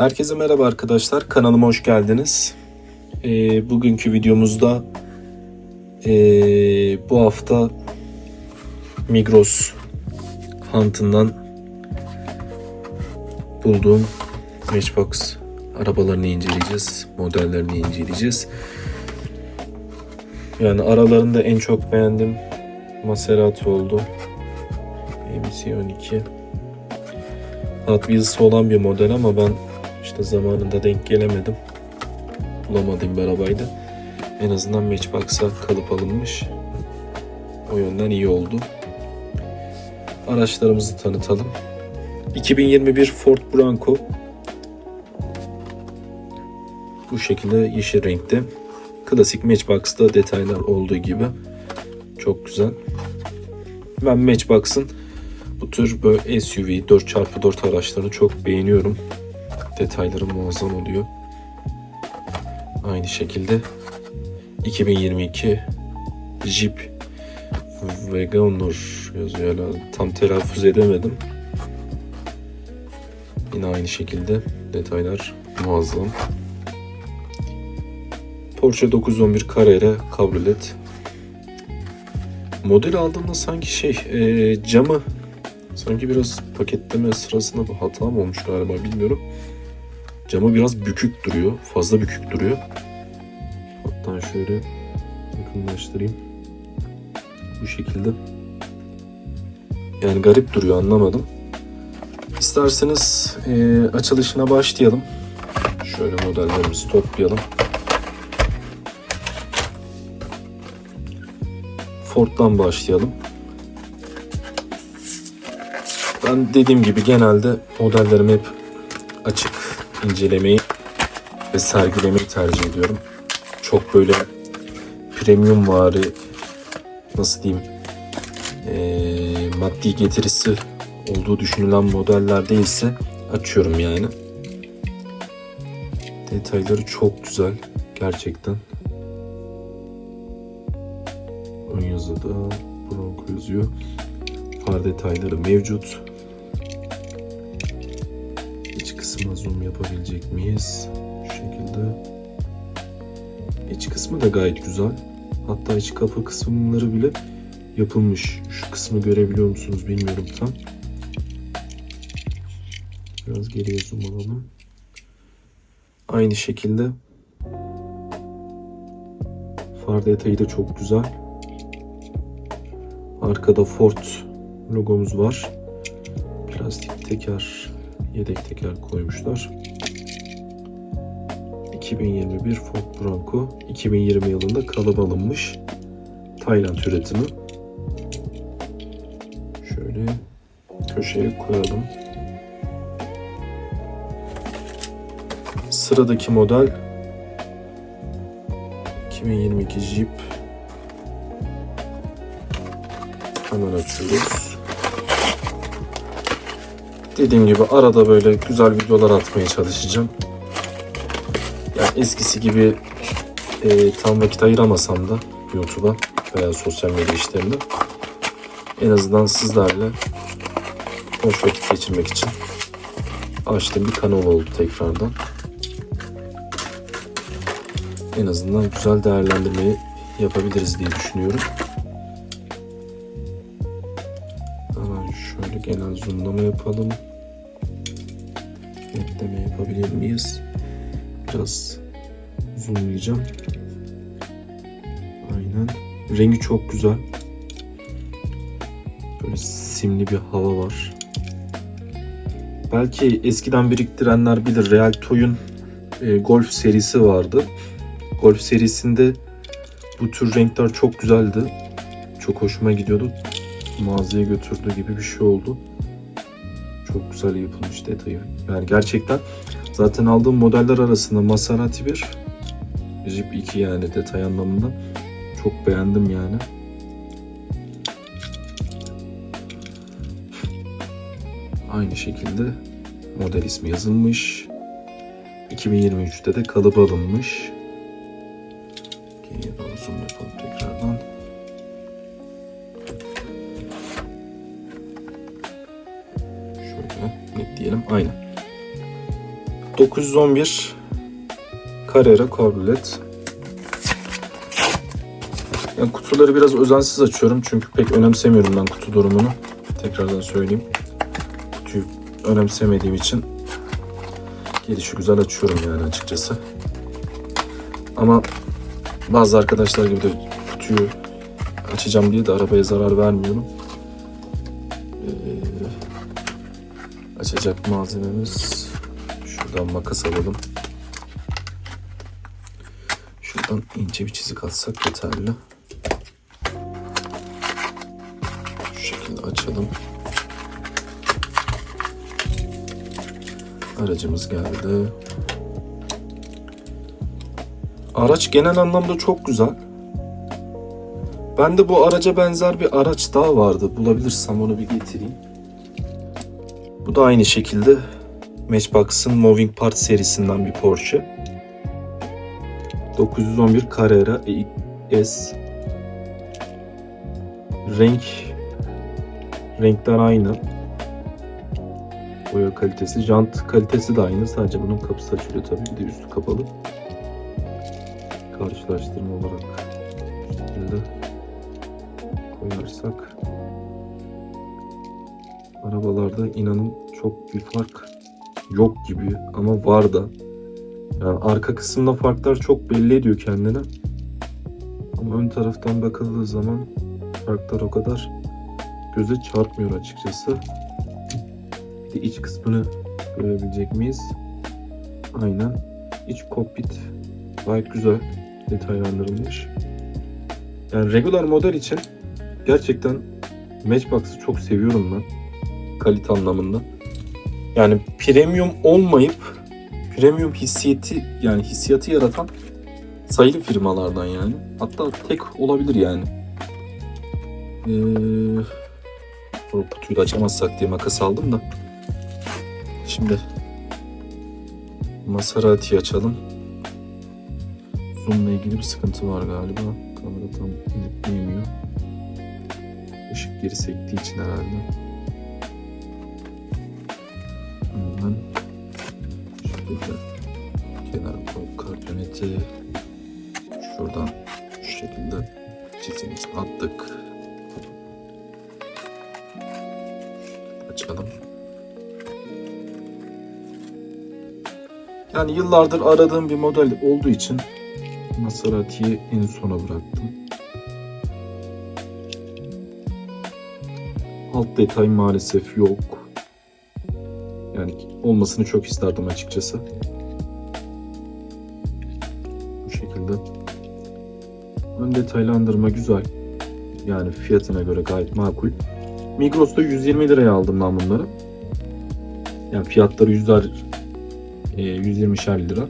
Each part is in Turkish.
Herkese merhaba arkadaşlar. Kanalıma hoş geldiniz. Ee, bugünkü videomuzda ee, bu hafta Migros Hunt'ından bulduğum Matchbox arabalarını inceleyeceğiz. Modellerini inceleyeceğiz. Yani aralarında en çok beğendiğim Maserati oldu. MC12 Hot Wheels'ı olan bir model ama ben işte zamanında denk gelemedim. Bulamadığım bir arabaydı. En azından Matchbox'a kalıp alınmış. O yönden iyi oldu. Araçlarımızı tanıtalım. 2021 Ford Bronco. Bu şekilde yeşil renkte. Klasik Matchbox'ta detaylar olduğu gibi. Çok güzel. Ben Matchbox'ın bu tür böyle SUV 4x4 araçlarını çok beğeniyorum. Detayları muazzam oluyor. Aynı şekilde 2022 Jeep Wagoner yazıyor. Tam telaffuz edemedim. Yine aynı şekilde detaylar muazzam. Porsche 911 Carrera Cabriolet. Model aldığımda sanki şey e, camı sanki biraz paketleme sırasında bir hata mı olmuş galiba bilmiyorum. Camı biraz bükük duruyor. Fazla bükük duruyor. Hatta şöyle yakınlaştırayım. Bu şekilde. Yani garip duruyor anlamadım. İsterseniz e, açılışına başlayalım. Şöyle modellerimizi toplayalım. Ford'dan başlayalım. Ben dediğim gibi genelde modellerimi hep açık incelemeyi ve sergilemeyi tercih ediyorum. Çok böyle premium vari nasıl diyeyim eee, maddi getirisi olduğu düşünülen modeller değilse açıyorum yani. Detayları çok güzel gerçekten. Ön yazıda Bronco yazıyor. Far detayları mevcut. İç kısmına zoom yapabilecek miyiz? Şu şekilde. İç kısmı da gayet güzel. Hatta iç kapı kısımları bile yapılmış. Şu kısmı görebiliyor musunuz bilmiyorum tam. Biraz geriye zoom alalım. Aynı şekilde far detayı da çok güzel. Arkada Ford logomuz var. Plastik teker, yedek teker koymuşlar. 2021 Ford Bronco 2020 yılında kalıp alınmış. Tayland üretimi. Şöyle köşeye koyalım. Sıradaki model 2022 Jeep Hemen açıyoruz. Dediğim gibi arada böyle güzel videolar atmaya çalışacağım. Yani eskisi gibi e, tam vakit ayıramasam da YouTube'a veya sosyal medya işlerinde en azından sizlerle hoş vakit geçirmek için açtığım bir kanal oldu tekrardan. En azından güzel değerlendirmeyi yapabiliriz diye düşünüyorum. Genel zoomlama yapalım. Netleme yapabilir miyiz? Biraz zoomlayacağım. Aynen. Rengi çok güzel. Böyle simli bir hava var. Belki eskiden biriktirenler bilir. Real Toy'un e, Golf serisi vardı. Golf serisinde bu tür renkler çok güzeldi. Çok hoşuma gidiyordu mağazaya götürdüğü gibi bir şey oldu. Çok güzel yapılmış detayı. Yani gerçekten zaten aldığım modeller arasında Maserati 1, Jeep 2 yani detay anlamında çok beğendim yani. Aynı şekilde model ismi yazılmış. 2023'te de kalıp alınmış. Geriye doğru zoom yapalım tekrardan. Diyelim. Aynen. 911 Carrera Cabriolet. Yani kutuları biraz özensiz açıyorum çünkü pek önemsemiyorum ben kutu durumunu. Tekrardan söyleyeyim. Kutuyu önemsemediğim için gelişi güzel açıyorum yani açıkçası. Ama bazı arkadaşlar gibi de kutuyu açacağım diye de arabaya zarar vermiyorum. Açacak malzememiz şuradan makas alalım. Şuradan ince bir çizik atsak yeterli. Şu şekilde açalım. Aracımız geldi. Araç genel anlamda çok güzel. Ben de bu araca benzer bir araç daha vardı. Bulabilirsem onu bir getireyim. Bu da aynı şekilde Matchbox'ın Moving Parts serisinden bir Porsche. 911 Carrera S. Renk renkler aynı. Boya kalitesi, jant kalitesi de aynı. Sadece bunun kapısı açılıyor tabii. Bir de üstü kapalı. Karşılaştırma olarak şekilde koyarsak arabalarda inanın çok bir fark yok gibi ama var da. Yani arka kısımda farklar çok belli ediyor kendini. Ama ön taraftan bakıldığı zaman farklar o kadar göze çarpmıyor açıkçası. Bir iç kısmını görebilecek miyiz? Aynen. İç kokpit gayet güzel detaylandırılmış. Yani regular model için gerçekten Matchbox'ı çok seviyorum ben. Kalite anlamında. Yani premium olmayıp premium hissiyeti yani hissiyatı yaratan sayılı firmalardan yani. Hatta tek olabilir yani. Ee, o kutuyu da açamazsak diye makas aldım da. Şimdi Maserati'yi açalım. Zoom'la ilgili bir sıkıntı var galiba. Kamera tam netleyemiyor. Işık geri sektiği için herhalde. Şekilde kenara koyup kartoneti şuradan şu şekilde çizimizi attık. Açalım. Yani yıllardır aradığım bir model olduğu için Maserati'yi en sona bıraktım. Alt detay maalesef yok. Olmasını çok isterdim açıkçası. Bu şekilde. Ön detaylandırma güzel. Yani fiyatına göre gayet makul. Migros'ta 120 liraya aldım ben bunları. Yani fiyatları 100'ler e, 120'şer lira.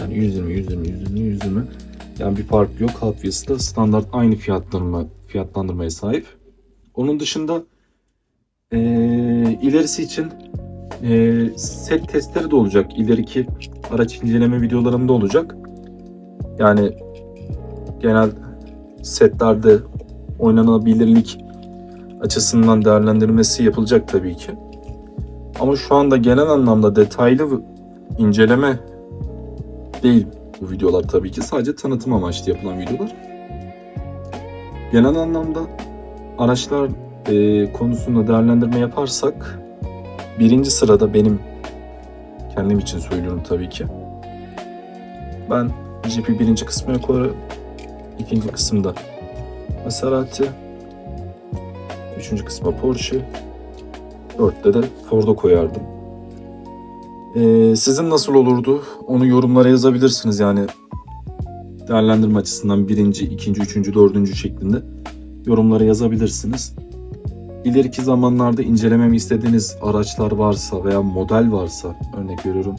Yani 120, 120, 120, 120. Yani bir fark yok. Hot Wheels'ta standart aynı fiyatlandırma, fiyatlandırmaya sahip. Onun dışında e, ilerisi için e, set testleri de olacak. İleriki araç inceleme videolarında olacak. Yani genel setlerde oynanabilirlik açısından değerlendirmesi yapılacak tabii ki. Ama şu anda genel anlamda detaylı inceleme değil bu videolar tabii ki. Sadece tanıtım amaçlı yapılan videolar. Genel anlamda araçlar e, konusunda değerlendirme yaparsak birinci sırada benim kendim için söylüyorum tabii ki. Ben GP birinci kısmına koyarım. İkinci kısımda Maserati. Üçüncü kısma Porsche. Dörtte de Ford'u koyardım. Ee, sizin nasıl olurdu? Onu yorumlara yazabilirsiniz yani. Değerlendirme açısından birinci, ikinci, üçüncü, dördüncü şeklinde yorumlara yazabilirsiniz. İleriki zamanlarda incelememi istediğiniz araçlar varsa veya model varsa örnek veriyorum.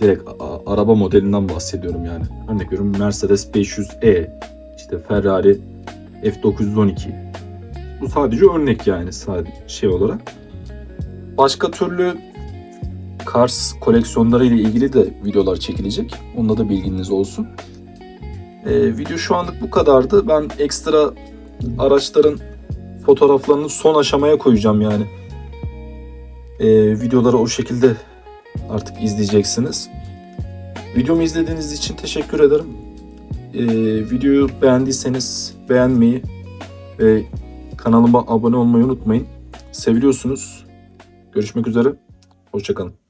Direkt araba modelinden bahsediyorum yani. Örnek veriyorum Mercedes 500E, işte Ferrari F912. Bu sadece örnek yani sadece şey olarak. Başka türlü Cars koleksiyonları ile ilgili de videolar çekilecek. Onda da bilginiz olsun. Ee, video şu anlık bu kadardı. Ben ekstra araçların fotoğraflarını son aşamaya koyacağım yani. Ee, videoları o şekilde artık izleyeceksiniz. Videomu izlediğiniz için teşekkür ederim. Ee, videoyu beğendiyseniz beğenmeyi ve kanalıma abone olmayı unutmayın. Seviliyorsunuz. Görüşmek üzere. Hoşçakalın.